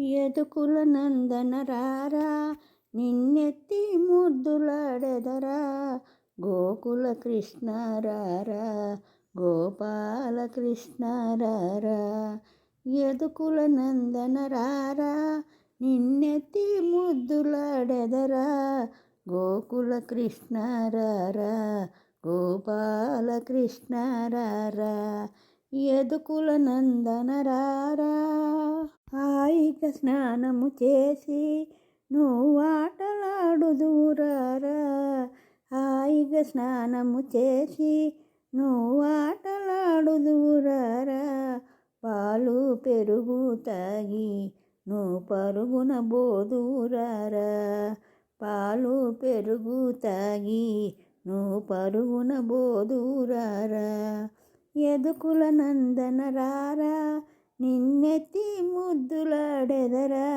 ఎదుకుల నందన రారా నిన్నెత్తి ముద్దులాడెదరా గోకుల కృష్ణారారా గోపాల కృష్ణ ఎదుకుల నందన రారా నిన్నెత్తి ముద్దులాడెదరా గోకుల కృష్ణారారా గోపాల కృష్ణ ఎదుకుల నందన రారా స్నానము చేసి నువ్వు ఆటలాడుదురారా హాయిగా స్నానము చేసి నువ్వు ఆటలాడుదురారా పాలు పెరుగు తాగి నువ్వు పరుగున బోదురారా. పాలు పెరుగు తాగి నువ్వు పరుగున బోదురారా. ఎదుకుల నందన రారా. నిన్నెత్తి ముద్దులాడెదరా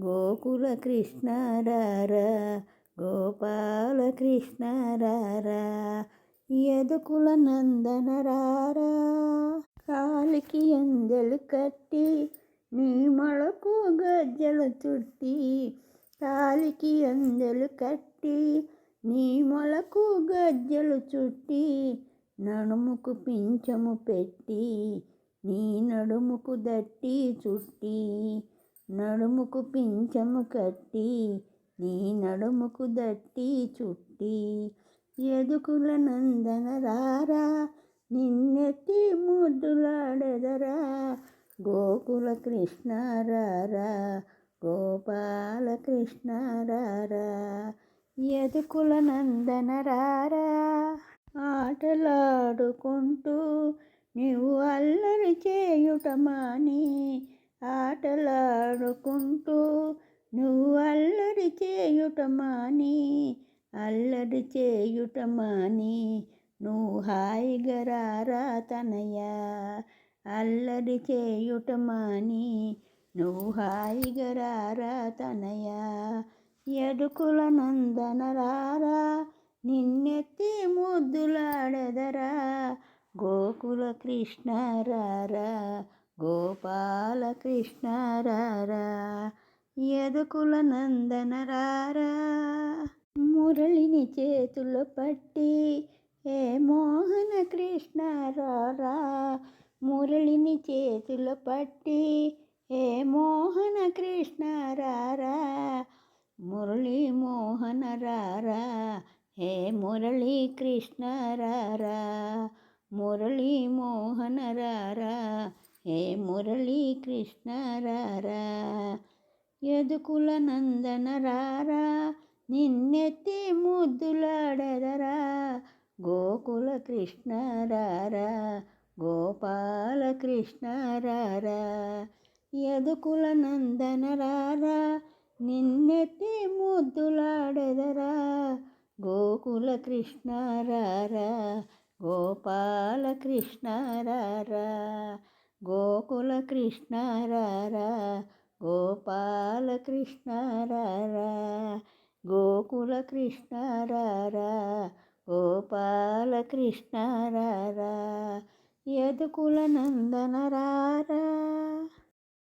గోకుల కృష్ణారారా? గోపాల కృష్ణారారా? ఎదుకుల నందనరారా? కాలికి అందెలు కట్టి నీ మొలకు గజ్జలు చుట్టి కాలికి అందెలు కట్టి నీ మొలకు గజ్జలు చుట్టి నడుముకు పింఛము పెట్టి నీ నడుముకు దట్టి చుట్టి నడుముకు పింఛము కట్టి నీ నడుముకు దట్టి చుట్టి. ఎదుకుల నందన రారా నిన్నెత్తి ముద్దులాడెదరా. గోకుల కృష్ణ రారా గోపాల కృష్ణ రారా. ఎదుకుల నందన రారా. ఆటలాడుకుంటూ నీవు అల్లరి చేయుట మాని ఆటలాడుకుంటూ నువ్వు అల్లరి చేయుట మాని అల్లరి చేయుట మాని నువ్వు హాయిగా రారా తనయ్యా. అల్లరి చేయుట మాని నువ్వు హాయిగా రారా తనయ్యా. ఎడుకుల నందన రారా నిన్నెత్తి ముద్దులాడెదరా. గోకుల కృష్ణ రారా గోపాల కృష్ణ రారా ఎదుకుల నందన రారా మురళిని చేతులు పట్టి ఏ మోహన కృష్ణ రారా మురళిని చేతులు పట్టి ఏ మోహన కృష్ణ రారా మురళి మోహన రారా హే మురళీ కృష్ణ రారా మురళీ మోహన రారా ఏ మురళీ కృష్ణ రారా ఎదుకుల నందన రారా నిన్నెత్తి ముద్దులాడదరా గోకుల కృష్ణ రారా గోపాల కృష్ణ రారా ఎదుకుల నందన రారా నిన్నెత్తి ముద్దులాడదరా గోకుల కృష్ణ రారా గోపాల కృష్ణ రారా గోకుల కృష్ణ రారా గోపాల కృష్ణ రారా గోకుల కృష్ణ రారా గోపాల కృష్ణ రారా యదుకుల నందన రారా